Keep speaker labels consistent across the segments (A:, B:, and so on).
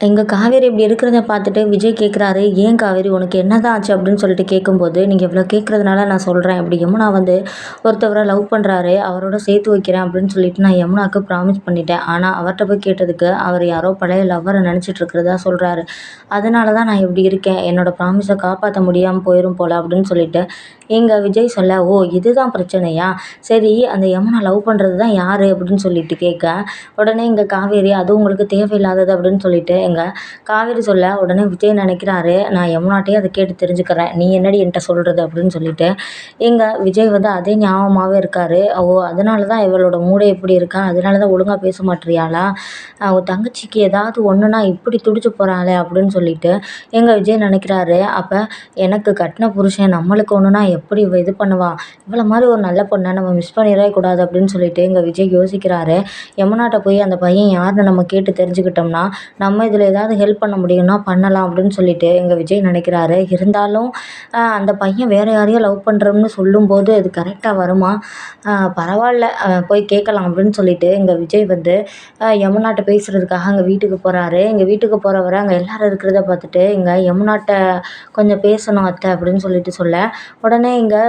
A: எங்கள் காவேரி இப்படி இருக்கிறத பார்த்துட்டு விஜய் கேட்குறாரு ஏன் காவேரி உனக்கு என்னதான் ஆச்சு? அப்படின்னு சொல்லிட்டு கேட்கும்போது நீங்கள் இவ்வளோ கேட்குறதுனால நான் சொல்கிறேன் அப்படி யமுனா வந்து ஒருத்தவரை லவ் பண்ணுறாரு அவரோட சேர்த்து வைக்கிறேன். அப்படின்னு சொல்லிட்டு நான் யமுனாவுக்கு ப்ராமிஸ் பண்ணிட்டேன். ஆனால் அவர்கிட்ட போய் கேட்டதுக்கு அவர் யாரோ பழைய லவ்வரை நினச்சிட்டு இருக்கிறதா சொல்கிறாரு அதனால தான் நான் இப்படி இருக்கேன். என்னோட ப்ராமிஸை காப்பாற்ற முடியாமல் போயிடும் போல் அப்படின்னு சொல்லிட்டு எங்கள் விஜய் சொல்ல ஓ இதுதான் பிரச்சனையா? சரி அந்த யமுனா லவ் பண்ணுறது தான் யார்? அப்படின்னு சொல்லிட்டு கேட்க உடனே இங்கே காவேரி அது உங்களுக்கு தேவையில்லாதது அப்படின்னு சொல்லிட்டு எங்கள் காவேரி சொல்ல உடனே விஜய் நினைக்கிறாரு நான் யமுனாட்டையே அதை கேட்டு தெரிஞ்சுக்கிறேன். நீ என்னடி என்கிட்ட சொல்கிறது அப்படின்னு சொல்லிட்டு. எங்கள் விஜய் வந்து அதே ஞாபகமாகவே இருக்கார். ஓ அதனால தான் இவளோட மூடை எப்படி இருக்கா? அதனால தான் ஒழுங்காக பேச மாட்டியாளா அவள் தங்கச்சிக்கு ஏதாவது ஒன்றுனா இப்படி துடிச்சு போகிறாளே அப்படின்னு சொல்லிட்டு எங்கள் விஜய் நினைக்கிறாரு. அப்போ எனக்கு கட்டின புருஷன் நம்மளுக்கு ஒன்றுனா எப்படி இவ இது பண்ணுவான் இவ்வளோ மாதிரி ஒரு நல்ல பொண்ணை நம்ம மிஸ் பண்ணிடவே கூடாது அப்படின்னு சொல்லிட்டு எங்கள் விஜய் யோசிக்கிறாரு. யமுனாட்ட போய் அந்த பையன் யாருன்னு நம்ம கேட்டு தெரிஞ்சுக்கிட்டோம்னா நம்ம இதில் ஏதாவது ஹெல்ப் பண்ண முடியும்னா பண்ணலாம் அப்படின்னு சொல்லிட்டு எங்கள் விஜய் நினைக்கிறாரு. இருந்தாலும் அந்த பையன் வேறு யாரையும் லவ் பண்ணுறோம்னு சொல்லும்போது அது கரெக்டாக வருமா? பரவாயில்ல போய் கேட்கலாம் அப்படின்னு சொல்லிட்டு எங்கள் விஜய் வந்து யமுனாட்ட பேசுகிறதுக்காக அங்கே வீட்டுக்கு போகிறாரு எங்கள் வீட்டுக்கு போகிறவரை அங்கே எல்லோரும் இருக்கிறத பார்த்துட்டு இங்கே யமுனாட்ட கொஞ்சம் பேசணும் அத்தை அப்படின்னு சொல்லிட்டு சொல்ல உடனே இங்கே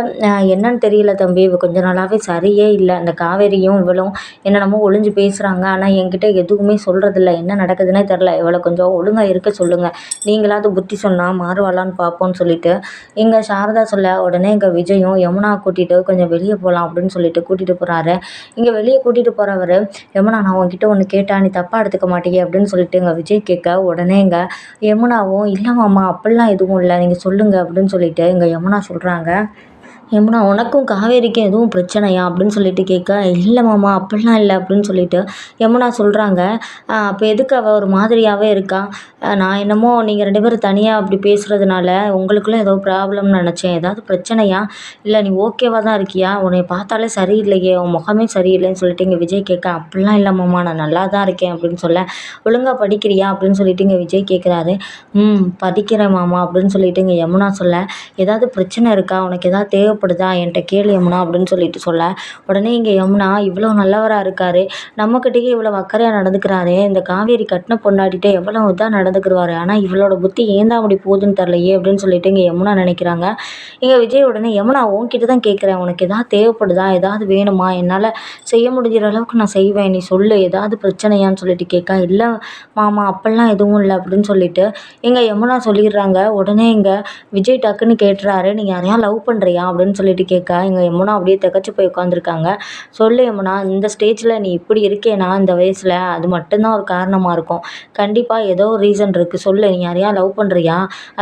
A: என்னன்னு தெரியல தம்பி. இவ கொஞ்ச நாளாகவே சரியே இல்லை. அந்த காவேரியும் இவளும் என்னென்னமோ ஒளிஞ்சு பேசுகிறாங்க ஆனால் என்கிட்ட எதுவுமே சொல்கிறதில்ல என்ன நடக்குதுன்னே தெரில அவளை கொஞ்சம் ஒழுங்காக இருக்க சொல்லுங்கள் நீங்களாவது புத்தி சொன்னால் மாறுவாளான்னு பார்ப்போம்னு சொல்லிட்டு. இங்கே சாரதா சொல்ல உடனே இங்கே விஜயும் யமுனா கூட்டிகிட்டு கொஞ்சம் வெளியே போகலாம் அப்படின்னு சொல்லிட்டு கூட்டிகிட்டு போகிறாரு இங்கே வெளியே கூட்டிகிட்டு போகிறவர் யமுனா நான் உங்ககிட்ட ஒன்று கேட்டா நீ தப்பாக எடுத்துக்க மாட்டீங்க அப்படின்னு சொல்லிட்டு இங்கே விஜய் கேட்க உடனே இங்கே யமுனாவும் இல்லை மாமா அப்படிலாம் எதுவும் இல்லை நீங்கள் சொல்லுங்கள் அப்படின்னு சொல்லிட்டு இங்கே யமுனா சொல்கிறாங்க யமுனா உனக்கும் காவேரிக்கும் எதுவும் பிரச்சனையா? அப்படின்னு சொல்லிட்டு கேட்க இல்லை மாமா அப்படிலாம் இல்லை அப்படின்னு சொல்லிட்டு யமுனா சொல்கிறாங்க அப்போ எதுக்கு அவள் ஒரு மாதிரியாகவே இருக்கா? நான் என்னமோ நீங்கள் ரெண்டு பேரும் தனியாக அப்படி பேசுகிறதுனால உங்களுக்குள்ளே ஏதோ ப்ராப்ளம்னு நினச்சேன். ஏதாவது பிரச்சனையா? இல்லை நீ ஓகேவாக தான் இருக்கியா? உன்னை பார்த்தாலே சரியில்லையே உன் முகமே சரியில்லைன்னு சொல்லிட்டு இங்கே விஜய் கேட்க அப்படிலாம் இல்லை மாமா நான் நல்லா தான் இருக்கேன் அப்படின்னு சொல்ல ஒழுங்காக படிக்கிறியா? அப்படின்னு சொல்லிட்டு இங்கே விஜய் கேட்குறாரு. ம் படிக்கிறேன் மாமா அப்படின்னு சொல்லிட்டு இங்கே யமுனா சொல்ல ஏதாவது பிரச்சனை இருக்கா? உனக்கு ஏதாவது தேவைப்படுதா என்கிட்ட கேளு யமுனா அப்படின்னு சொல்லிட்டு சொல்ல. உடனே இங்கே யமுனா இவ்வளோ நல்லவராக இருக்கார். நம்மக்கிட்டேயே இவ்வளோ அக்கறையாக நடந்துக்கிறாரு. இந்த காவேரி கட்டின பொண்டாட்டிகிட்ட எவ்வளோ இதாக நடந்துக்கிடுவார் ஆனால் இவளோட புத்தி ஏன் தான் அப்படி போகுதுன்னு தெரிலையே அப்படின்னு சொல்லிட்டு இங்கே யமுனா நினைக்கிறாங்க. இங்கே விஜய் உடனே யமுனா உன்கிட்ட தான் கேட்குறேன் உனக்கு எதாவது தேவைப்படுதா? ஏதாவது வேணுமா? என்னால் செய்ய முடிகிற அளவுக்கு நான் செய்வேன். நீ சொல்லு. ஏதாவது பிரச்சனையான்னு சொல்லிட்டு கேட்க இல்லை மாமா அப்போல்லாம் எதுவும் இல்லை. அப்படின்னு சொல்லிட்டு எங்கள் யமுனா சொல்லிடுறாங்க. உடனே இங்கே விஜய் டக்குன்னு கேட்டுறாரு. நீ யாரையா லவ் பண்ணுறியா அப்படின்னு அப்படின்னு சொல்லிட்டு கேட்க எங்கள் யமுனா அப்படியே திகச்சு போய் உட்காந்துருக்காங்க சொல்லு யமுனா இந்த ஸ்டேஜில் நீ இப்படி இருக்கேனா இந்த வயசில்? அது மட்டும்தான் ஒரு காரணமாக இருக்கும். கண்டிப்பாக ஏதோ ஒரு ரீசன் இருக்குது சொல்லு நீ யாரையா லவ் பண்ணுறியா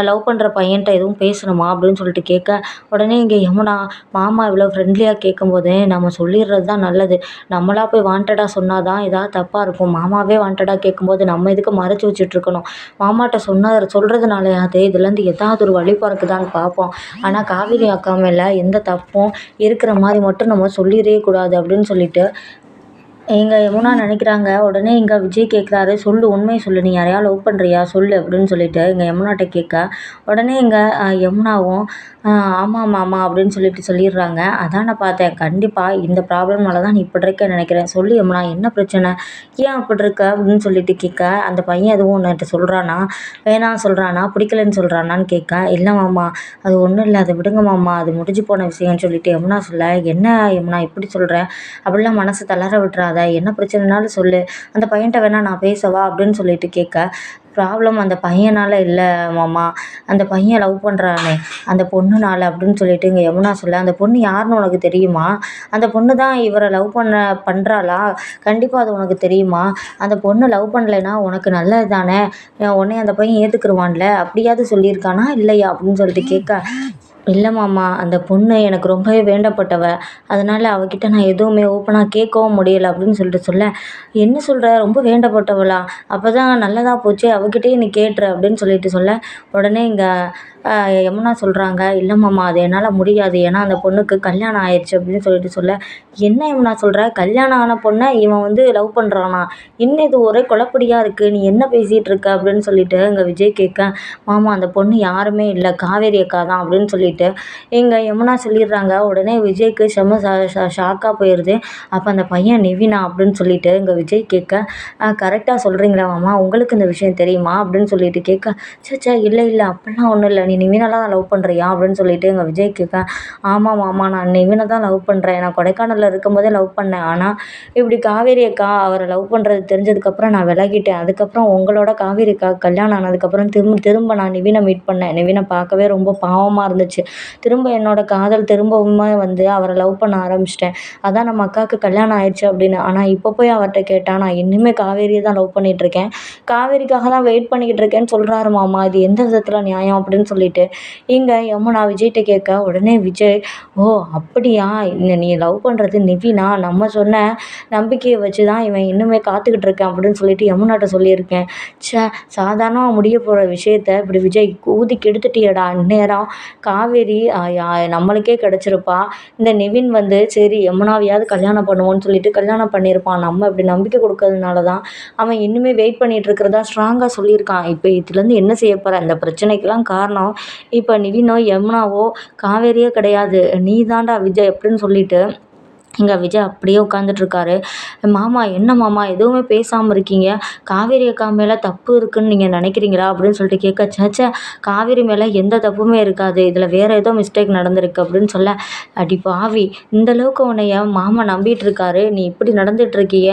A: லவ் பண்ணுற பையன்கிட்ட எதுவும் பேசணுமா? அப்படின்னு சொல்லிட்டு கேட்க உடனே இங்கே யமுனா மாமா இவ்வளோ ஃப்ரெண்ட்லியாக கேட்கும்போதே நம்ம சொல்லிடுறது தான் நல்லது. நம்மளாக போய் வாண்டடாக சொன்னால் தான் ஏதாவது தப்பாக இருக்கும். மாமாவே வாண்டடாக கேட்கும்போது நம்ம இதுக்கு மறைச்சி வச்சுட்ருக்கணும் மாமாட்ட சொன்ன சொல்கிறதுனாலயாவது இதுலேருந்து ஏதாவது ஒரு வழி பிறக்குதான்னு பார்ப்போம் ஆனால் காவேரி அக்கா மேலே எந்த தப்பும் இருக்கிற மாதிரி மட்டும் நம்ம சொல்லிடவே கூடாது அப்படின்னு சொல்லிட்டு எங்கள் யமுனா நினைக்கிறாங்க உடனே இங்கே விஜய் கேட்குறாரு சொல்லு உண்மையை சொல்லு நீ யாரையா லவ் பண்ணுறியா சொல்லு அப்படின்னு சொல்லிட்டு எங்கள் யமுனாட்ட கேட்க உடனே இங்கே யமுனாவும் ஆமாம் மாமா அப்படின்னு சொல்லிட்டு சொல்லிடுறாங்க. அதான் நான் பார்த்தேன் கண்டிப்பாக இந்த ப்ராப்ளம்னால தான் நீ இப்படி இருக்க நினைக்கிறேன்? சொல்லு யமுனா என்ன பிரச்சனை? ஏன் அப்படி இருக்க? அப்படின்னு சொல்லிட்டு கேட்க அந்த பையன் எதுவும் உன்கிட்ட சொல்கிறானா வேணாம் சொல்கிறானா பிடிக்கலன்னு சொல்கிறானான்னு கேட்க இல்லை மாமா அது ஒன்றும் இல்லை அதை விடுங்க மாமா அது முடிஞ்சு போன விஷயம்னு சொல்லிட்டு யமுனா சொல்ல என்ன யமுனா இப்படி சொல்கிறேன் அப்படிலாம் மனசை தளர பண்ணாத என்ன பிரச்சனைனாலும் சொல்லு. அந்த பையன்கிட்ட வேணால் நான் பேசவா அப்படின்னு சொல்லிட்டு கேட்க ப்ராப்ளம் அந்த பையனால் இல்லை மாமா. அந்த பையன் லவ் பண்ணுறானே அந்த பொண்ணுனால் அப்படின்னு சொல்லிட்டு இங்கே யமுனா சொல்ல அந்த பொண்ணு யாருன்னு உனக்கு தெரியுமா? அந்த பொண்ணு தான் இவரை லவ் பண்ண பண்ணுறாளா கண்டிப்பாக அது உனக்கு தெரியுமா? அந்த பொண்ணு லவ் பண்ணலைன்னா உனக்கு நல்லது தானே உடனே அந்த பையன் ஏற்றுக்குருவான்ல அப்படியாவது சொல்லியிருக்கானா? இல்லையா? அப்படின்னு சொல்லிட்டு கேட்க இல்லை மாமா அந்த பொண்ணு எனக்கு ரொம்பவே வேண்டப்பட்டவ. அதனால் அவகிட்ட நான் எதுவுமே ஓப்பனாக கேட்கவும் முடியலை அப்படின்னு சொல்லிட்டு சொல்ல. என்ன சொல்கிற ரொம்ப வேண்டப்பட்டவளா. அப்போ தான் நல்லதாக போச்சு. அவகிட்டயே நீ கேட்டுரு அப்படின்னு சொல்லிட்டு சொல்ல. உடனே இங்கே யமுனா சொல்கிறாங்க இல்லை மாமா அது என்னால் முடியாது. ஏன்னா அந்த பொண்ணுக்கு கல்யாணம் ஆயிடுச்சு அப்படின்னு சொல்லிட்டு சொல்ல என்ன யமுனா சொல்கிற கல்யாணம் ஆன பொண்ணை இவன் வந்து லவ் பண்ணுறானா என்ன இது ஒரே குழப்படியாக இருக்குது நீ என்ன பேசிகிட்டு இருக்க? அப்படின்னு சொல்லிட்டு இங்கே விஜய் கேட்க மாமா அந்த பொண்ணு யாருமே இல்லை. காவேரி அக்கா தான் அப்படின்னு சொல்லிட்டு இங்கே யமுனா சொல்லிடுறாங்க. உடனே விஜய்க்கு செம்ம ஷாக்காக போயிடுது அப்போ அந்த பையன் நிவினா அப்படின்னு சொல்லிட்டு இங்கே விஜய் கேட்க கரெக்டாக சொல்கிறீங்களா மாமா? உங்களுக்கு இந்த விஷயம் தெரியுமா? அப்படின்னு சொல்லிட்டு கேட்க சச்சா இல்லை இல்லை. அப்படிலாம் ஒன்றும் இல்லை. நீ நிவினாலாம் லவ் பண்ணுறியா அப்படின்னு சொல்லிட்டு எங்கள் விஜய் கேட்க ஆமாம் மாமா நான் நிவினை தான் லவ் பண்ணுறேன் நான் கொடைக்கானலில் இருக்கும்போதே லவ் பண்ணேன். ஆனால் இப்படி காவேரி அக்கா அவரை லவ் பண்ணுறது தெரிஞ்சதுக்கப்புறம் நான் விலகிட்டேன். அதுக்கப்புறம் உங்களோட காவேரி அக்கா கல்யாணம் ஆனதுக்கப்புறம் திரும்ப திரும்ப நான் நிவினை மீட் பண்ணேன். நிவினை பார்க்கவே ரொம்ப பாவமாக இருந்துச்சு. திரும்ப என்னோடய காதல் திரும்பவுமே வந்து அவரை லவ் பண்ண ஆரம்பிச்சிட்டேன். அதான் நம்ம அக்காவுக்கு கல்யாணம் ஆயிடுச்சு அப்படின்னு. ஆனால் இப்போ போய் அவர்கிட்ட கேட்டால் நான் இன்னுமே காவேரியை தான் லவ் பண்ணிகிட்ருக்கேன் காவேரிக்காக தான் வெயிட் பண்ணிக்கிட்டு இருக்கேன்னு சொல்கிறாரு மாமா. இது எந்த விதத்தில் நியாயம் அப்படின்னு சொல்லி சொல்லிட்டு இங்கே யமுனா விஜய்கிட்ட கேட்க உடனே விஜய் ஓ அப்படியா? இந்த நீ லவ் பண்ணுறது நிவினா? நம்ம சொன்ன நம்பிக்கையை வச்சு தான் இவன் இன்னுமே காத்துக்கிட்டு இருக்கேன் அப்படின்னு சொல்லிட்டு யமுனாட்ட சொல்லியிருக்கேன். சே சாதாரணமாக முடிய போகிற விஷயத்த இப்படி விஜய் ஊதி கெடுத்துட்டியடா இந்நேரம் காவேரி நம்மளுக்கே கிடச்சிருப்பா. இந்த நிவின் வந்து சரி யமுனாவையாவது கல்யாணம் பண்ணுவோன்னு சொல்லிட்டு கல்யாணம் பண்ணியிருப்பான். நம்ம இப்படி நம்பிக்கை கொடுக்கறதுனால தான் அவன் இன்னுமே வெயிட் பண்ணிகிட்டு இருக்கிறதா ஸ்ட்ராங்காக சொல்லியிருக்கான். இப்போ இதுலேருந்து என்ன செய்ய போகிற அந்த பிரச்சனைக்கெல்லாம் காரணம் இப்போ நிவினோ யமுனாவோ காவேரியே கிடையாது. நீ தான்டா விஜய் அப்படின்னு சொல்லிட்டு இங்கே விஜய் அப்படியே உட்காந்துட்ருக்காரு மாமா என்ன மாமா? எதுவுமே பேசாமல் இருக்கீங்க. காவேரி அக்கா மேலே தப்பு இருக்குன்னு நீங்கள் நினைக்கிறீங்களா? அப்படின்னு சொல்லிட்டு கேட்க சேச்சே காவேரி மேலே எந்த தப்புமே இருக்காது. இதில் வேறு ஏதோ மிஸ்டேக் நடந்திருக்கு. அப்படின்னு சொல்ல அடி பாவி இந்தளவுக்கு உன்னைய மாமா நம்பிட்டு இருக்காரு நீ இப்படி நடந்துகிட்ருக்கிய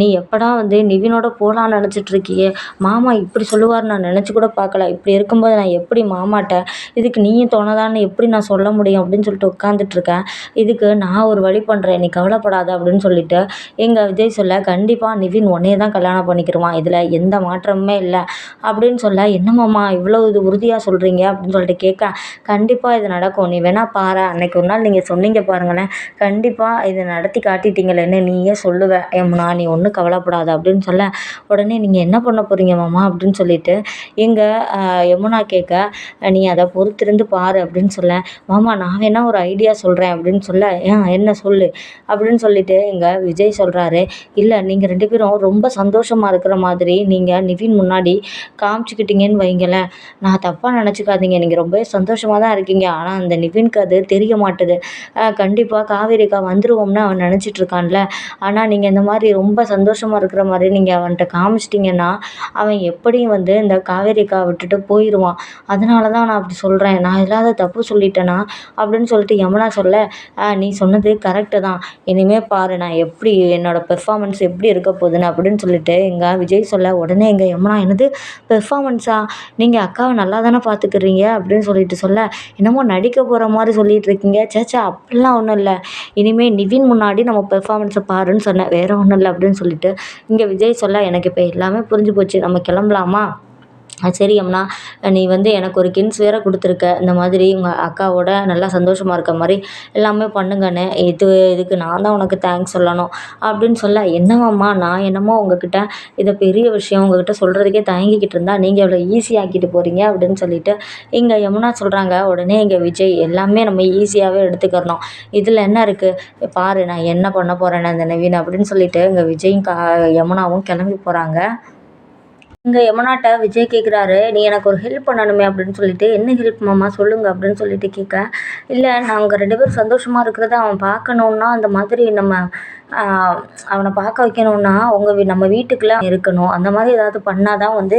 A: நீ எப்படா வந்து நிவினோட போகலான்னு நினச்சிட்ருக்கிய மாமா இப்படி சொல்லுவார் நான் நினச்சி கூட பார்க்கல. இப்படி இருக்கும்போது நான் எப்படி மாமாட்ட இதுக்கு நீயும் தோணதான்னு எப்படி நான் சொல்ல முடியும்? அப்படின்னு சொல்லிட்டு உட்காந்துட்ருக்கேன் இதுக்கு நான் ஒரு வழி பண்ணுறேன் நீ கவலைப்படாத அப்படின்னு சொல்லிட்டு எங்கள் விஜய் சொல்ல கண்டிப்பாக நிவின் உன்னையே தான் கல்யாணம் பண்ணிக்கிருவான். இதில் எந்த மாற்றமுமே இல்லை. அப்படின்னு சொல்ல என்னம்மாம்மா இவ்வளோ இது உறுதியாக சொல்கிறீங்க அப்படின்னு சொல்லிட்டு கேட்க கண்டிப்பாக இது நடக்கும். நீ வேணால் பாரு. அன்னைக்கு ஒரு நாள் நீங்கள் சொன்னீங்க பாருங்களேன். கண்டிப்பாக இதை நடத்தி காட்டிட்டீங்களேன்னு நீயே சொல்லுவேன் ஏம்னா நீ ஒன்றும் கவலைப்படாத. அப்படின்னு சொல்ல உடனே நீங்கள் என்ன பண்ண போகிறீங்க மாமா? அப்படின்னு சொல்லிட்டு எங்கள் யமுனா கேட்க நீ அதை பொறுத்திருந்து பாரு. அப்படின்னு சொல்ல மாமா நான் வேணால் ஒரு ஐடியா சொல்கிறேன் அப்படின்னு சொல்ல ஏன்? என்ன சொல்லு? அப்படின்னு சொல்லிட்டு இங்கே விஜய் சொல்கிறாரு இல்லை நீங்கள் ரெண்டு பேரும் ரொம்ப சந்தோஷமாக இருக்கிற மாதிரி நீங்கள் நிவின் முன்னாடி காமிச்சிக்கிட்டீங்கன்னு வைங்களேன். நான் தப்பாக நினச்சிக்காதீங்க. நீங்கள் ரொம்பவே சந்தோஷமாக தான் இருக்கீங்க. ஆனால் அந்த நிவின்க்கு அது தெரிய மாட்டுது. கண்டிப்பாக காவேரிக்கா வந்துருவோம்னு அவன் நினச்சிட்ருக்கான்ல ஆனால் நீங்கள் இந்த மாதிரி ரொம்ப சந்தோஷமாக இருக்கிற மாதிரி நீங்கள் அவன்கிட்ட காமிச்சிட்டிங்கன்னா அவன் எப்படியும் வந்து இந்த காவேரிக்கா விட்டுட்டு போயிடுவான் அதனால தான் நான் அப்படி சொல்கிறேன் நான் இல்லாத தப்பு சொல்லிட்டேனா அப்படின்னு சொல்லிட்டு யமுனா சொல்ல நீ சொன்னது கரெக்டு தான். இனிமேல் பாரு நான் எப்படி என்னோடய பெர்ஃபார்மன்ஸ் எப்படி இருக்க போகுதுன்னு அப்படின்னு சொல்லிட்டு எங்கள் விஜய் சொல்ல உடனே எங்கள் யமுனா என்னது பெர்ஃபார்மன்ஸா நீங்கள் அக்காவை நல்லா தானே பார்த்துக்கிறீங்க அப்படின்னு சொல்லிட்டு சொல்ல என்னமோ நடிக்க போகிற மாதிரி சொல்லிட்டு இருக்கீங்க. சேச்சா அப்படிலாம் ஒன்றும் இல்லை. இனிமேல் நிவின் முன்னாடி நம்ம பெர்ஃபார்மன்ஸை பாருன்னு சொன்னேன் வேறு ஒன்றும் இல்லை. அப்படின்னு சொல்லிட்டு இங்கே விஜய் சொல்ல எனக்கு இப்போ எல்லாமே புரிஞ்சு போச்சு. நம்ம கிளம்பலாமா? சரி அம்மா நீ வந்து எனக்கு ஒரு கின்ஸ் வேறு கொடுத்துருக்க. இந்த மாதிரி உங்கள் அக்காவோட நல்லா சந்தோஷமாக இருக்க மாதிரி எல்லாமே பண்ணுங்கண்ணே இது இதுக்கு நான் தான் உனக்கு தேங்க்ஸ் சொல்லணும். அப்படின்னு சொல்ல என்னவாம்மா நான் என்னமோ உங்ககிட்ட இதை பெரிய விஷயம் உங்ககிட்ட சொல்கிறதுக்கே தயங்கிக்கிட்டு இருந்தா நீங்கள் இவ்வளோ ஈஸியாக்கிட்டு போகிறீங்க அப்படின்னு சொல்லிட்டு இங்கே யமுனா சொல்கிறாங்க உடனே இங்கே விஜய் எல்லாமே நம்ம ஈஸியாகவே எடுத்துக்கிறணும். இதில் என்ன இருக்குது பாரு நான் என்ன பண்ண போகிறேன்னு அந்த நவீன் அப்படின்னு சொல்லிட்டு இங்கே விஜயும் கா யமுனாவும் கிளம்பி போகிறாங்க இங்கே யமுனாட்ட விஜய் கேட்குறாரு நீ எனக்கு ஒரு ஹெல்ப் பண்ணணுமே அப்படின்னு சொல்லிட்டு என்ன ஹெல்ப் மாமா? சொல்லுங்கள் அப்படின்னு சொல்லிட்டு கேட்க இல்லை நாங்கள் ரெண்டு பேரும் சந்தோஷமாக இருக்கிறத அவன் பார்க்கணுன்னா அந்த மாதிரி நம்ம அவனை பார்க்க வைக்கணுன்னா உங்கள் வீ நம்ம வீட்டுக்குள்ளே இருக்கணும். அந்த மாதிரி ஏதாவது பண்ணால் தான் வந்து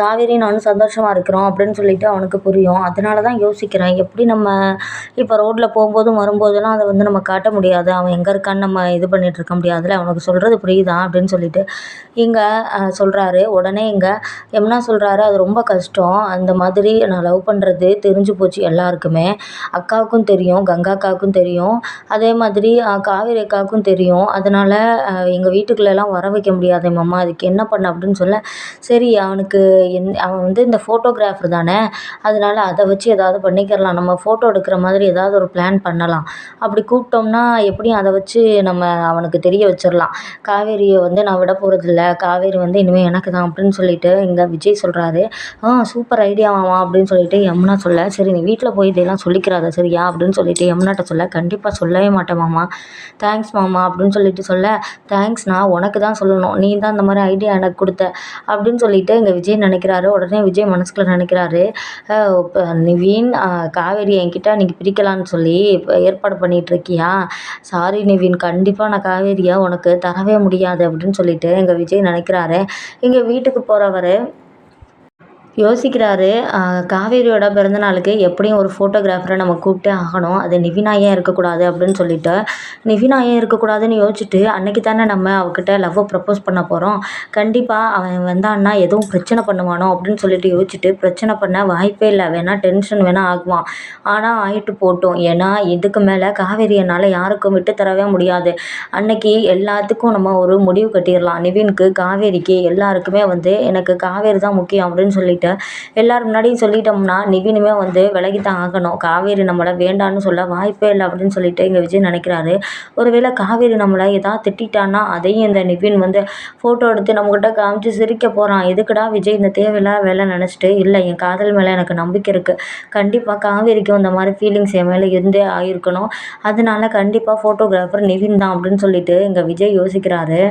A: காவேரி நானும் சந்தோஷமாக இருக்கிறோம் அப்படின்னு சொல்லிட்டு அவனுக்கு புரியும். அதனால தான் யோசிக்கிறேன். எப்படி நம்ம இப்போ ரோட்டில் போகும்போதும் வரும்போதெல்லாம் அதை வந்து நம்ம காட்ட முடியாது. அவன் எங்கே இருக்கான்னு நம்ம இது பண்ணிகிட்டு இருக்க முடியாதுல்ல. அவனுக்கு சொல்கிறது புரியுதா அப்படின்னு சொல்லிட்டு இங்கே சொல்கிறாரு உடனே இங்கே எம்னா சொல்கிறாரு அது ரொம்ப கஷ்டம். அந்த மாதிரி நான் லவ் பண்ணுறது தெரிஞ்சு போச்சு எல்லாருக்குமே. அக்காவுக்கும் தெரியும் கங்கா அக்காவுக்கும் தெரியும். அதே மாதிரி காவேரி அக்காவுக்கும் தெரியும். தெரியும் அதனால் எங்கள் வீட்டுக்குள்ளேலாம் வர வைக்க முடியாதே. மாமா அதுக்கு என்ன பண்ண? அப்படின்னு சொல்ல சரி அவனுக்கு என் அவன் வந்து இந்த ஃபோட்டோகிராஃபர் தானே. அதனால் அதை வச்சு ஏதாவது பண்ணிக்கிறலாம். நம்ம ஃபோட்டோ எடுக்கிற மாதிரி ஏதாவது ஒரு பிளான் பண்ணலாம். அப்படி கூப்பிட்டோம்னா எப்படியும் அதை வச்சு நம்ம அவனுக்கு தெரிய வச்சிடலாம் காவேரியை வந்து நான் விட போகிறதில்ல காவேரி வந்து இனிமேல் எனக்கு தான் அப்படின்னு சொல்லிட்டு இங்கே விஜய் சொல்கிறாரு ஆ சூப்பர் ஐடியா அப்படின்னு சொல்லிட்டு யமுனா சொல்ல சரி நீ வீட்டில் போய் இதெல்லாம் சொல்லிக்கிறாத சரியா? அப்படின்னு சொல்லிட்டு யமுனாட்ட சொல்ல கண்டிப்பாக சொல்லவே மாட்டேன் மாமா. தேங்க்ஸ் மாமா அப்படின்னு அப்படின்னு சொல்லிட்டு சொல்ல தேங்க்ஸ் நான் உனக்கு தான் சொல்லணும். நீ தான் இந்த மாதிரி ஐடியா எனக்கு கொடுத்த. அப்படின்னு சொல்லிட்டு இங்கே விஜய் நினைக்கிறாரு. உடனே விஜய் மனசுக்குள்ள நினைக்கிறாரு. நிவீன் நிவின் காவேரி என்கிட்ட நீங்கள் பிரிக்கலான்னு சொல்லி ஏற்பாடு பண்ணிகிட்ருக்கியா இருக்கியா? சாரி நிவின் கண்டிப்பாக நான் காவேரியை உனக்கு தரவே முடியாது. அப்படின்னு சொல்லிட்டு எங்கள் விஜய் நினைக்கிறாரு. இங்கே வீட்டுக்கு போகிறவர் யோசிக்கிறாரு. காவேரியோட காவேரியோட பிறந்தநாளுக்கு எப்படியும் ஒரு ஃபோட்டோகிராஃபரை நம்ம கூப்பிட்டே ஆகணும். அது நிவினா ஏன் இருக்கக்கூடாது அப்படின்னு சொல்லிட்டு நிவினா ஏன் இருக்கக்கூடாதுன்னு யோசிச்சுட்டு அன்னைக்கு தானே நம்ம அவகிட்ட லவ்வை ப்ரப்போஸ் பண்ண போகிறோம் கண்டிப்பாக அவன் வந்தான்னா எதுவும் பிரச்சனை பண்ணுவானோ அப்படின்னு சொல்லிட்டு யோசிச்சுட்டு பிரச்சனை பண்ண வாய்ப்பே இல்லை. வேணால் டென்ஷன் வேணால் ஆகுவான். ஆனால் ஆயிட்டு போட்டோம். ஏன்னா இதுக்கு மேலே காவேரி என்னால் யாருக்கும் விட்டு தரவே முடியாது. அன்னைக்கு எல்லாத்துக்கும் நம்ம ஒரு முடிவு கட்டிடலாம். நிவினுக்கு காவேரிக்கு எல்லாருக்குமே வந்து எனக்கு காவேரி தான் முக்கியம் அப்படின்னு சொல்லிட்டு எல்லாரும் முன்னாடியும் சொல்லிட்டோம்னா நிவினுமே வந்து விலகி தான் ஆகணும். காவேரி நம்மளை வேண்டான்னு சொல்ல வாய்ப்பே இல்லை அப்படின்னு சொல்லிட்டு இங்கே விஜய் நினைக்கிறாரு. ஒருவேளை காவேரி நம்மளை ஏதாவது திட்டான்னா அதையும் இந்த நிவின் வந்து ஃபோட்டோ எடுத்து நம்மக்கிட்ட காமிச்சு சிரிக்க போகிறான் எதுக்குடா விஜய் இந்த தேவையில்லா வேலை நினச்சிட்டு? இல்லை என் காதல் மேலே எனக்கு நம்பிக்கை இருக்குது கண்டிப்பாக காவேரிக்கும் இந்த மாதிரி ஃபீலிங்ஸ் என் மேலே இருந்தே ஆகிருக்கணும் அதனால கண்டிப்பாக ஃபோட்டோகிராஃபர் நிவின் தான் அப்படின்னு சொல்லிட்டு இங்கே விஜய் யோசிக்கிறாரு.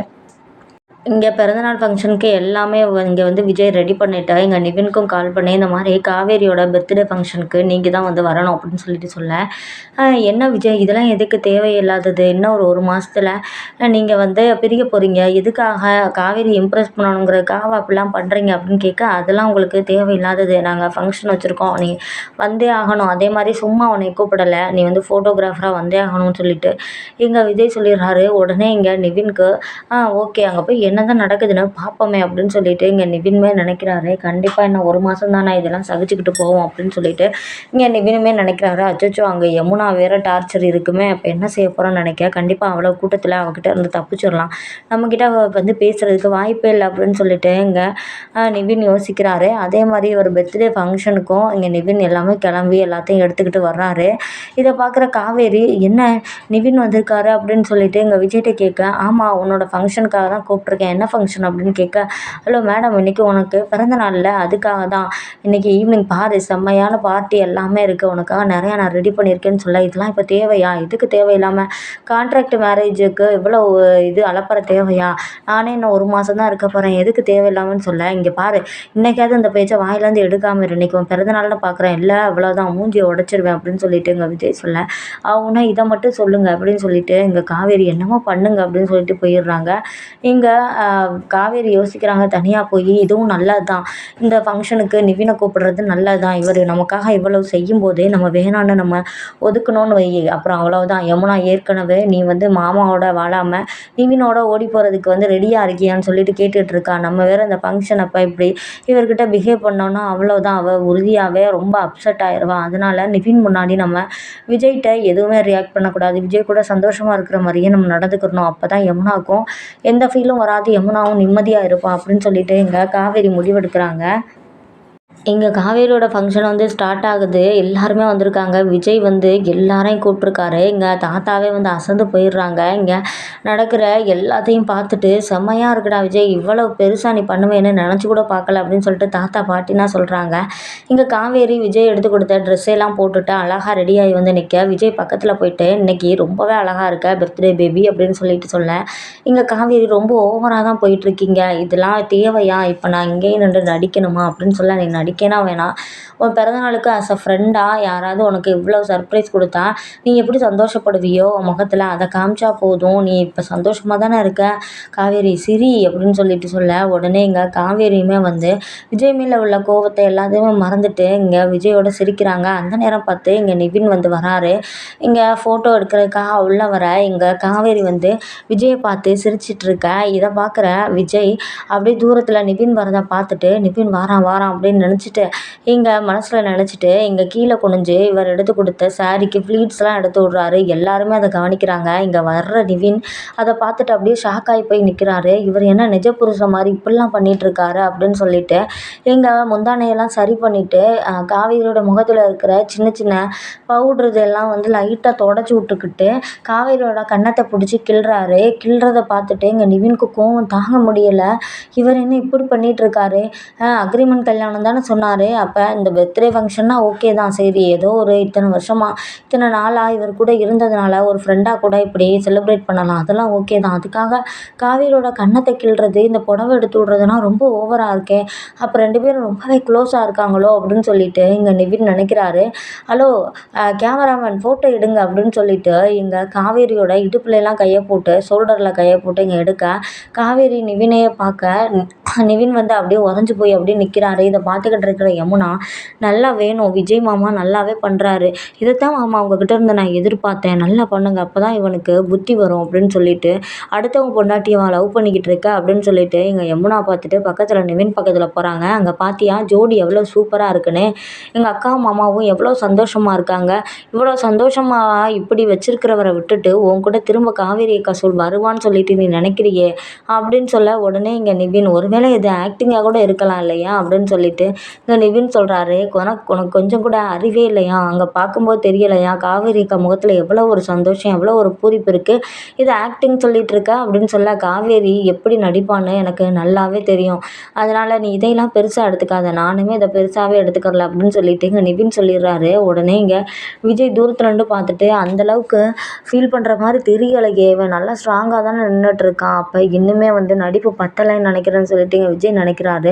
A: இங்கே பிறந்தநாள் ஃபங்க்ஷனுக்கு எல்லாமே இங்கே வந்து விஜய் ரெடி பண்ணிட்டா எங்கள் நிவினுக்கும் கால் பண்ணி இந்த மாதிரி காவேரியோட பர்த்டே ஃபங்க்ஷனுக்கு நீங்கள் தான் வந்து வரணும் அப்படின்னு சொல்லிட்டு சொல்ல. என்ன விஜய் இதெல்லாம் எதுக்கு தேவையில்லாதது? இன்னும் ஒரு ஒரு மாதத்துல நீங்கள் வந்து பிரிய போகிறீங்க எதுக்காக காவேரி இம்ப்ரெஸ் பண்ணணுங்கிறதுக்காக அப்படிலாம் பண்ணுறீங்க அப்படின்னு கேட்க அதெல்லாம் உங்களுக்கு தேவையில்லாதது. நாங்கள் ஃபங்க்ஷன் வச்சுருக்கோம். நீ வந்தே ஆகணும். அதே மாதிரி சும்மா உன்னை கூப்பிடலை. நீ வந்து ஃபோட்டோகிராஃபராக வந்தே ஆகணும்னு சொல்லிட்டு எங்கள் விஜய் சொல்லிடுறாரு. உடனே இங்கே நிவின்க்கு ஓகே அங்கே போய் என்ன தான் நடக்குதுன்னு பார்ப்போமே அப்படின்னு சொல்லிட்டு இங்கே நிவின்மே நினைக்கிறாரு. கண்டிப்பாக என்ன ஒரு மாதம் தானே இதெல்லாம் சகிச்சுக்கிட்டு போவோம் அப்படின்னு சொல்லிட்டு இங்கே நிவினுமே நினைக்கிறாரு. அச்சோ அங்கே யமுனா வேற டார்ச்சர் இருக்குமே அப்போ என்ன செய்ய போகிறோம்னு நினைக்க? கண்டிப்பாக அவ்வளோ கூட்டத்தில் அவகிட்ட இருந்து தப்பிச்சிடலாம். நம்மக்கிட்ட வந்து பேசுகிறதுக்கு வாய்ப்பே இல்லை அப்படின்னு சொல்லிட்டு இங்கே நிவின் யோசிக்கிறாரு. அதே மாதிரி ஒரு பர்த்டே ஃபங்க்ஷனுக்கும் இங்கே நிவின் எல்லாமே கிளம்பி எல்லாத்தையும் எடுத்துக்கிட்டு வர்றாரு. இதை பார்க்குற காவேரி என்ன? நிவின் வந்திருக்காரு? அப்படின்னு சொல்லிட்டு எங்கள் விஜய்கிட்ட கேட்க ஆமாம் உன்னோட ஃபங்க்ஷனுக்காக தான் கூப்பிட்ருக்கேன் என்ன ஃபங்க்ஷன் அப்படின்னு கேட்க ஹலோ மேடம் இன்றைக்கி உனக்கு பிறந்த நாளில் அதுக்காக தான். இன்றைக்கி ஈவினிங் பாரு செம்மையான பார்ட்டி எல்லாமே இருக்குது உனக்காக நிறையா நான் ரெடி பண்ணியிருக்கேன்னு சொல்ல. இதெல்லாம் இப்போ தேவையா? இதுக்கு தேவையில்லாமல் கான்ட்ராக்ட் மேரேஜுக்கு இவ்வளோ இது அலப்பற தேவையா? நானே இன்னும் ஒரு மாதம் தான் இருக்க போகிறேன் எதுக்கு தேவையில்லாமன்னு சொல்ல? இங்கே பாரு இன்றைக்காவது இந்த பேச்சை வாயிலேருந்து எடுக்காமல் இரு. இன்றைக்கி உன் பிறந்தநாள்னு பார்க்குறேன் இல்லை அவ்வளோதான் மூஞ்சியை உடச்சிருவேன் அப்படின்னு சொல்லிட்டு எங்கள் விஜய் சொல்ல. அவங்க இதை மட்டும் சொல்லுங்கள் அப்படின்னு சொல்லிட்டு இங்கே காவேரி என்னமோ பண்ணுங்க அப்படின்னு சொல்லிட்டு போயிடுறாங்க. இங்கே காவேரி யோசிக்கிறாங்க தனியாக போய் இதுவும் நல்லது தான் இந்த ஃபங்க்ஷனுக்கு நிவினை கூப்பிடுறது நல்லது தான் இவர் நமக்காக இவ்வளவு செய்யும்போதே நம்ம வேணான்னு நம்ம ஒதுக்கணும்னு வை. அப்புறம் அவ்வளவுதான். யமுனா ஏற்கனவே நீ வந்து மாமாவோட வாழாமல் நிவினோட ஓடி போகிறதுக்கு வந்து ரெடியாக இருக்கியான்னு சொல்லிட்டு கேட்டுட்டு இருக்கா. நம்ம வேற இந்த ஃபங்க்ஷன் அப்போ இப்படி இவர்கிட்ட பிஹேவ் பண்ணோன்னா அவ்வளோதான் அவள் உறுதியாகவே ரொம்ப அப்செட் ஆயிடுவான் அதனால நிவின் முன்னாடி நம்ம விஜய்கிட்ட எதுவுமே ரியாக்ட் பண்ணக்கூடாது. விஜய் கூட சந்தோஷமாக இருக்கிற மாதிரியே நம்ம நடந்துக்கிறணும் அப்போ தான் யமுனாக்கும் எந்த ஃபீலும் வராது. யமுனாவும் நிம்மதியாக இருப்பான் அப்படின்னு சொல்லிட்டு இங்கே காவேரி முடிவெடுக்கிறாங்க. இங்கே காவேரியோட ஃபங்க்ஷன் வந்து ஸ்டார்ட் ஆகுது. எல்லாருமே வந்திருக்காங்க. விஜய் வந்து எல்லாரையும் கூப்பிட்ருக்காரு இங்கே தாத்தாவே வந்து அசந்து போயிடுறாங்க. இங்கே நடக்கிற எல்லாத்தையும் பார்த்துட்டு செம்மையாக இருக்குடா விஜய். இவ்வளோ பெருசாக நீ பண்ணுவேன்னு நினச்சி கூட பார்க்கல அப்படின்னு சொல்லிட்டு தாத்தா பாட்டினா சொல்கிறாங்க இங்கே காவேரி விஜய் எடுத்து கொடுத்த ட்ரெஸ்ஸெல்லாம் போட்டுட்டு அழகாக ரெடியாகி வந்து நிற்க விஜய் பக்கத்தில் போயிட்டு இன்னைக்கு ரொம்பவே அழகாக இருக்க. பர்த்டே பேபி அப்படின்னு சொல்லிட்டு சொல்ல. இங்கே காவேரி ரொம்ப ஓவராக தான் போயிட்டுருக்கீங்க இதெல்லாம் தேவையா? இப்போ நான் இங்கேயும் நின்று நடிக்கணுமா? அப்படின்னு சொல்ல நீ நடிக்கனா வேணாம் உன் பிறந்தநாளுக்கு ஆஸ் அ ஃப்ரெண்டாக யாராவது உனக்கு இவ்வளோ சர்ப்ரைஸ் கொடுத்தா நீ எப்படி சந்தோஷப்படுவியோ உன் முகத்தில் அதை காமிச்சா போதும். நீ இப்போ சந்தோஷமாக தானே இருக்க? காவேரி சிரி அப்படின்னு சொல்லிட்டு சொல்ல உடனே இங்கே காவேரியுமே வந்து விஜய் மேலே உள்ள கோவத்தை எல்லாத்தையுமே மறந்துட்டு இங்கே விஜயோட சிரிக்கிறாங்க. அந்த நேரம் பார்த்து இங்கே நிவின் வந்து வராரு. இங்கே ஃபோட்டோ எடுக்கிறதுக்காக உள்ளே வர இங்கே காவேரி வந்து விஜயை பார்த்து சிரிச்சிட்டு இருக்க. இதை பார்க்குற விஜய் அப்படியே தூரத்தில் நிவின் வரதை பார்த்துட்டு நிவின் வாரான் வாரான் அப்படின்னு நினச்சி நினச்சிட்டு இங்கே மனசில் நினச்சிட்டு இங்கே கீழே குனிஞ்சு இவர் எடுத்து கொடுத்த சாரீக்கு ஃப்ளீட்ஸ்லாம் எடுத்து விட்றாரு. எல்லாருமே அதை கவனிக்கிறாங்க. இங்கே வர்ற நிவின் அதை பார்த்துட்டு அப்படியே ஷாக் ஆகி போய் நிற்கிறாரு இவர் என்ன நிஜ புருஷன் மாதிரி இப்படிலாம் பண்ணிட்டு அப்படின்னு சொல்லிட்டு எங்கள் முந்தானையெல்லாம் சரி பண்ணிவிட்டு காவேரியோட முகத்தில் இருக்கிற சின்ன சின்ன பவுட்ரு இதெல்லாம் வந்து லைட்டாக தொடச்சி விட்டுக்கிட்டு காவேரியோட கன்னத்தை பிடிச்சி கிள்றாரு. கிள்றதை பார்த்துட்டு எங்கள் நிவினுக்கு கோவம் தாங்க முடியலை. இவர் என்ன இப்படி பண்ணிட்டு அக்ரிமெண்ட் கல்யாணம் தானே சொன்னார். அப்போ இந்த பர்த்டே ஃபங்க்ஷன்னா ஓகே தான். சரி ஏதோ ஒரு இத்தனை வருஷமாக இத்தனை நாளாக இவர் கூட இருந்ததுனால ஒரு ஃப்ரெண்டாக கூட இப்படி செலிப்ரேட் பண்ணலாம். அதெல்லாம் ஓகே தான். அதுக்காக காவேரியோட கன்னத்தை கிள்றது இந்த புடவை எடுத்து விட்றதுனா ரொம்ப ஓவராக இருக்கே. அப்போ ரெண்டு பேரும் ரொம்பவே க்ளோஸாக இருக்காங்களோ அப்படின்னு சொல்லிட்டு இங்கே நிவின் நினைக்கிறாரு. ஹலோ கேமராமேன் ஃபோட்டோ எடுங்க அப்படின்னு சொல்லிட்டு இங்கே காவேரியோட இடுப்புலலாம் கையை போட்டு ஷோல்டரில் கையை போட்டு இங்கே எடுக்க காவேரி நிவினையை பார்க்க நிவின் வந்து அப்படியே உதஞ்சி போய் அப்படியே நிற்கிறாரு இதை பார்த்துக்கிட்டு இருக்கிற யமுனா நல்லா வேணும். விஜய் மாமா நல்லாவே பண்ணுறாரு இதைத்தான் மாமா அவங்கக்கிட்ட இருந்து நான் எதிர்பார்த்தேன். நல்லா பண்ணுங்க. அப்போ தான் இவனுக்கு புத்தி வரும் அப்படின்னு சொல்லிட்டு அடுத்தவங்க பொண்டாட்டி அவன் லவ் பண்ணிக்கிட்டு இருக்க அப்படின்னு சொல்லிட்டு எங்கள் யமுனா பார்த்துட்டு பக்கத்தில் நிவின் பக்கத்தில் போகிறாங்க அங்கே பார்த்தியா ஜோடி எவ்வளோ சூப்பராக இருக்குன்னு. எங்கள் அக்கா மாமாவும் எவ்வளோ சந்தோஷமாக இருக்காங்க. இவ்வளோ சந்தோஷமாக இப்படி வச்சிருக்கிறவரை விட்டுட்டு உன் கூட திரும்ப காவேரி அக்கா சொல் வருவான்னு சொல்லிட்டு நீ நினைக்கிறியே? அப்படின்னு சொல்ல உடனே இங்கே நிவின் ஒருவேளை இது ஆக்டிங்காக கூட இருக்கலாம் இல்லையா? அப்படின்னு சொல்லிட்டு இந்த நிவின் சொல்கிறாரு உனக்கு உனக்கு கொஞ்சம் கூட அறிவே இல்லையா? அங்கே பார்க்கும்போது தெரியலையா? காவேரி அக்கா முகத்தில் எவ்வளோ ஒரு சந்தோஷம் எவ்வளோ ஒரு பூரிப்பு இருக்குது இது ஆக்டிங் சொல்லிட்டு இருக்க? அப்படின்னு சொல்ல காவேரி எப்படி நடிப்பான்னு எனக்கு நல்லாவே தெரியும். அதனால் நீ இதையெல்லாம் பெருசாக எடுத்துக்காத. நானுமே இதை பெருசாகவே எடுத்துக்கறல அப்படின்னு சொல்லிட்டு இங்கே நிவின் சொல்லிடுறாரு. உடனே இங்கே விஜய் தூரத்தில் இருந்து பார்த்துட்டு அந்தளவுக்கு ஃபீல் பண்ணுற மாதிரி தெரியலையே. இவன் நல்லா ஸ்ட்ராங்காக தானே நின்றுட்டு இருக்கான். அப்போ இன்னுமே வந்து நடிப்பு பத்தலைன்னு நினைக்கிறேன்னு சொல்லிட்டு இங்கே விஜய் நினைக்கிறாரு.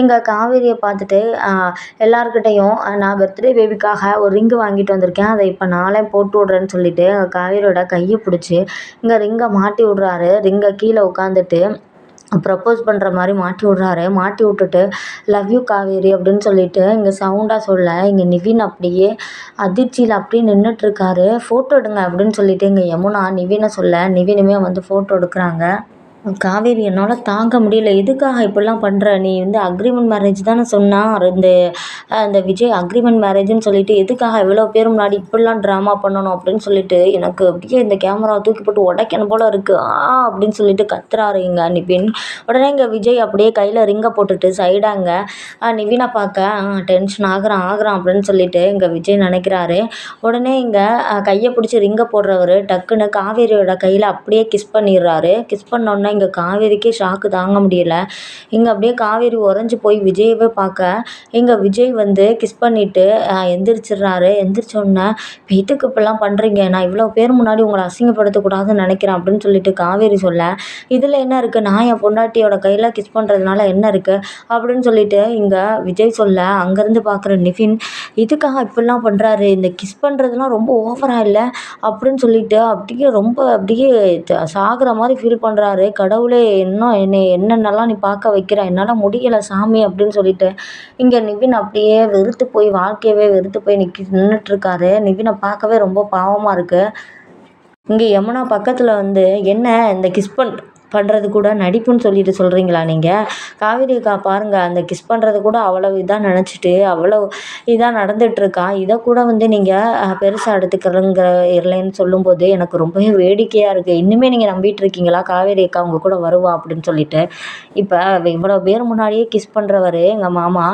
A: எங்கள் காவேரியை பார்த்துட்டு எல்லாருக்கிட்டேயும் நான் பர்த்டே பேபிக்காக ஒரு ரிங்கு வாங்கிட்டு வந்திருக்கேன். அதை இப்போ நானே போட்டு விட்றேன்னு சொல்லிட்டு காவேரியோட கையை பிடிச்சி இங்கே ரிங்கை மாட்டி விட்றாரு. ரிங்கை கீழே உட்காந்துட்டு ப்ரப்போஸ் பண்ணுற மாதிரி மாட்டி விட்றாரு. மாட்டி விட்டுட்டு லவ் யூ காவேரி அப்படின்னு சொல்லிட்டு இங்கே சவுண்டாக சொல்ல இங்கே நிவின் அப்படியே அதிர்ச்சியில் அப்படியே நின்றுட்டுருக்காரு ஃபோட்டோ எடுங்க அப்படின்னு சொல்லிட்டு இங்கே யமுனா நிவினை சொல்ல நிவினுமே வந்து ஃபோட்டோ எடுக்கிறாங்க. காவேரி என்னால் தாங்க முடியல. எதுக்காக இப்படிலாம் பண்ணுற நீ வந்து அக்ரிமெண்ட் மேரேஜ் தானே சொன்னான் இந்த அந்த விஜய் அக்ரிமெண்ட் மேரேஜ்னு சொல்லிட்டு எதுக்காக இவ்வளோ பேர் முன்னாடி இப்படிலாம் ட்ராமா பண்ணணும் அப்படின்னு சொல்லிட்டு எனக்கு அப்படியே இந்த கேமராவை தூக்கி போட்டு உடைக்கணும் போல் இருக்குது ஆ அப்படின்னு சொல்லிட்டு கத்துறாரு இங்கே நிபின். உடனே இங்கே விஜய் அப்படியே கையில் ரிங்கை போட்டுட்டு சைடாங்க நிவினை பார்க்க. டென்ஷன் ஆகுறான் ஆகுறான் அப்படின்னு சொல்லிட்டு இங்கே விஜய் நினைக்கிறாரு. உடனே இங்கே கையை பிடிச்சி ரிங்கை போடுறவர் டக்குன்னு காவேரியோட கையில் அப்படியே கிஸ் பண்ணிடுறாரு. கிஸ் ஆனால் இங்கே காவேரிக்கே ஷாக்கு தாங்க முடியல. இங்கே அப்படியே காவேரி உறைஞ்சி போய் விஜயவே பார்க்க இங்கே விஜய் வந்து கிஸ் பண்ணிவிட்டு எந்திரிச்சிடுறாரு. எந்திரிச்சோன்னே வீட்டுக்கு இப்படிலாம் பண்ணுறீங்க நான் இவ்வளோ பேர் முன்னாடி உங்களை அசிங்கப்படுத்தக்கூடாதுன்னு நினைக்கிறேன் அப்படின்னு சொல்லிட்டு காவேரி சொல்ல இதில் என்ன இருக்குது நான் என் பொண்டாட்டியோட கையில் கிஸ் பண்ணுறதுனால என்ன இருக்குது அப்படின்னு சொல்லிட்டு இங்கே விஜய் சொல்ல அங்கேருந்து பார்க்குற நிஃபின் இதுக்காக இப்படிலாம் பண்ணுறாரு இந்த கிஸ் பண்ணுறதுலாம் ரொம்ப ஓவராக இல்லை? அப்படின்னு சொல்லிட்டு அப்படியே ரொம்ப அப்படியே சாகிற மாதிரி ஃபீல் பண்ணுறாரு கடவுளே இன்னும் என்னை என்னென்னலாம் நீ பார்க்க வைக்கிற? என்னால் முடியலை சாமி அப்படின்னு சொல்லிட்டு. இங்கே நிவின் அப்படியே வெறுத்து போய் வாழ்க்கையவே வெறுத்து போய் நிற்கி நின்றுட்டுருக்காரு நிவினை பார்க்கவே ரொம்ப பாவமாக இருக்குது இங்கே யமுனா பக்கத்தில் வந்து என்ன? இந்த கிஸ் பண் பண்ணுறது கூட நடிப்புன்னு சொல்லிட்டு சொல்கிறீங்களா நீங்கள் காவேரி அக்கா பாருங்கள் அந்த கிஸ் பண்ணுறது கூட அவ்வளோ இதாக நினச்சிட்டு அவ்வளோ இதாக நடந்துகிட்ருக்கா இதை கூட வந்து நீங்கள் பெருசாக எடுத்துக்கிறங்கிற இல்லைன்னு சொல்லும்போது எனக்கு ரொம்பவே வேடிக்கையாக இருக்குது இன்னுமே நீங்கள் நம்பிட்டு இருக்கீங்களா காவேரி அக்கா உங்கள் கூட வருவா அப்படின்னு சொல்லிட்டு. இப்போ இவ்வளோ பேர் முன்னாடியே கிஸ் பண்ணுறவர் எங்கள் மாமா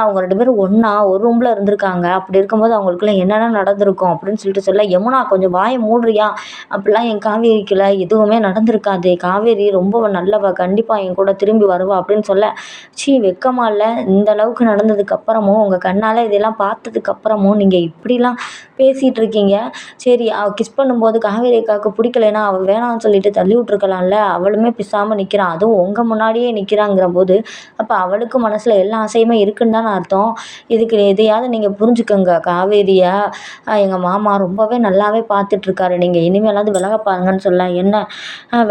A: அவங்க ரெண்டு பேரும் ஒன்றா ஒரு ரூமில் இருந்திருக்காங்க. அப்படி இருக்கும்போது அவங்களுக்குள்ள என்னென்ன நடந்திருக்கும் அப்படின்னு சொல்லிட்டு சொல்ல யமுனா கொஞ்சம் வாயை மூடுறியா? அப்படிலாம் என் காவேரிக்குள்ள எதுவுமே நடந்திருக்காது. காவேரி காவேரி ரொம்ப நல்லவ கண்டிப்பாக என் கூட திரும்பி வருவா அப்படின்னு சொல்ல ச்சீ வெக்கமா இல்லை. இந்த அளவுக்கு நடந்ததுக்கு அப்புறமும் உங்கள் கண்ணால் இதெல்லாம் பார்த்ததுக்கு அப்புறமும் நீங்கள் இப்படிலாம் பேசிகிட்டு இருக்கீங்க. சரி அவள் கிஸ் பண்ணும்போது காவேரி அக்காவுக்கு பிடிக்கலைன்னா அவள் வேணாம்னு சொல்லிட்டு தள்ளி விட்ருக்கலாம்ல அவளுமே பிசாமல் நிற்கிறான் அதுவும் உங்கள் முன்னாடியே நிற்கிறாங்கிற போது அப்போ அவளுக்கு மனசில் எல்லா ஆசையுமே இருக்குன்னு தானே அர்த்தம். இதுக்கு எதையாவது நீங்கள் புரிஞ்சுக்கோங்க காவேரியை. எங்கள் மாமா ரொம்பவே நல்லாவே பார்த்துட்ருக்காரு நீங்கள் இனிமேலாவது விலக பாருங்கன்னு சொல்ல என்ன?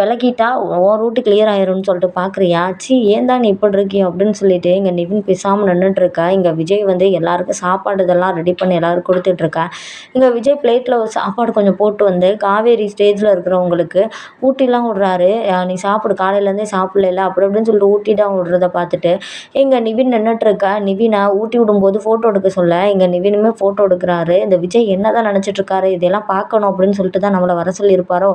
A: விலகிட்டா உன் ரூட்டு கிளியர் ஆயிரும்னு சொல்லிட்டு பார்க்குறியா சி ஏன் தான் நீ இப்படி இருக்கியோ அப்படின்னு சொல்லிட்டு இங்கே நிவின் பேசாமல் நின்றுட்டுருக்கா இங்கே விஜய் வந்து எல்லாருக்கும் சாப்பாடு இதெல்லாம் ரெடி பண்ணி எல்லாருக்கும் கொடுத்துட்ருக்கா இங்கே விஜய் பிளேட்டில் சாப்பாடு கொஞ்சம் போட்டு வந்து காவேரி ஸ்டேஜில் இருக்கிறவங்களுக்கு ஊட்டிலாம் விட்றாரு. நீ சாப்பிடு காலையிலேருந்தே சாப்பிடல அப்படி இப்படின்னு சொல்லிட்டு தான் விட்றத பார்த்துட்டு இங்கே நிவின் நின்றுட்டுருக்கா நிவினை ஊட்டி விடும்போது ஃபோட்டோ எடுக்க சொல்ல. இங்கே நிவினுமே ஃபோட்டோ எடுக்கிறாரு. இந்த விஜய் என்ன தான் நினச்சிட்ருக்காரு இதெல்லாம் பார்க்கணும் அப்படின்னு சொல்லிட்டு தான் நம்மளை வர சொல்லியிருப்பாரோ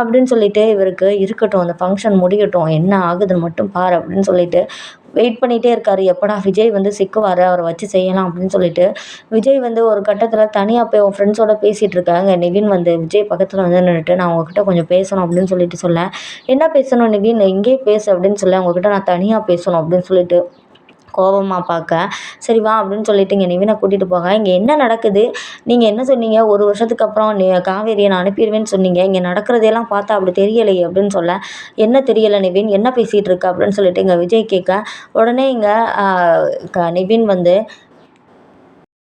A: அப்படின்னு சொல்லிட்டு இவருக்கு இருக்கட்டும். அந்த ஃபங்க்ஷன் முடியட்டும் என்ன ஆகுதுன்னு மட்டும் பாரு அப்படின்னு சொல்லிட்டு வெயிட் பண்ணிகிட்டே இருக்காரு. எப்படா விஜய் வந்து சிக்குவார் அவரை வச்சு செய்யலாம் அப்படின்னு சொல்லிட்டு. விஜய் வந்து ஒரு கட்டத்தில் தனியாக போய் உன் ஃப்ரெண்ட்ஸோட பேசிகிட்டு இருக்காங்க. நிவின் வந்து விஜய் பக்கத்தில் வந்து நின்றுட்டு நான் உங்ககிட்ட கொஞ்சம் பேசணும் அப்படின்னு சொல்லிட்டு சொல்ல. என்ன பேசணும் நிவின்? இங்கேயே பேசு அப்படின்னு சொல்ல உங்ககிட்ட நான் தனியாக பேசணும் அப்படின்னு சொல்லிட்டு கோபமாக பார்க்க சரி வா அப்படின்னு சொல்லிட்டு இங்கே நிவினை கூட்டிகிட்டு போக. இங்கே என்ன நடக்குது? நீங்கள் என்ன சொன்னீங்க? ஒரு வருஷத்துக்கு அப்புறம் நீ காவேரியை நான் அனுப்பிடுவேன்னு சொன்னீங்க. இங்கே நடக்கிறதையெல்லாம் பார்த்தா அப்படி தெரியலையே அப்படின்னு சொல்ல என்ன தெரியலை நிவின்? என்ன பேசிகிட்டு இருக்க? அப்படின்னு சொல்லிட்டு இங்கே விஜய் கேட்க உடனே இங்கே நிவின் வந்து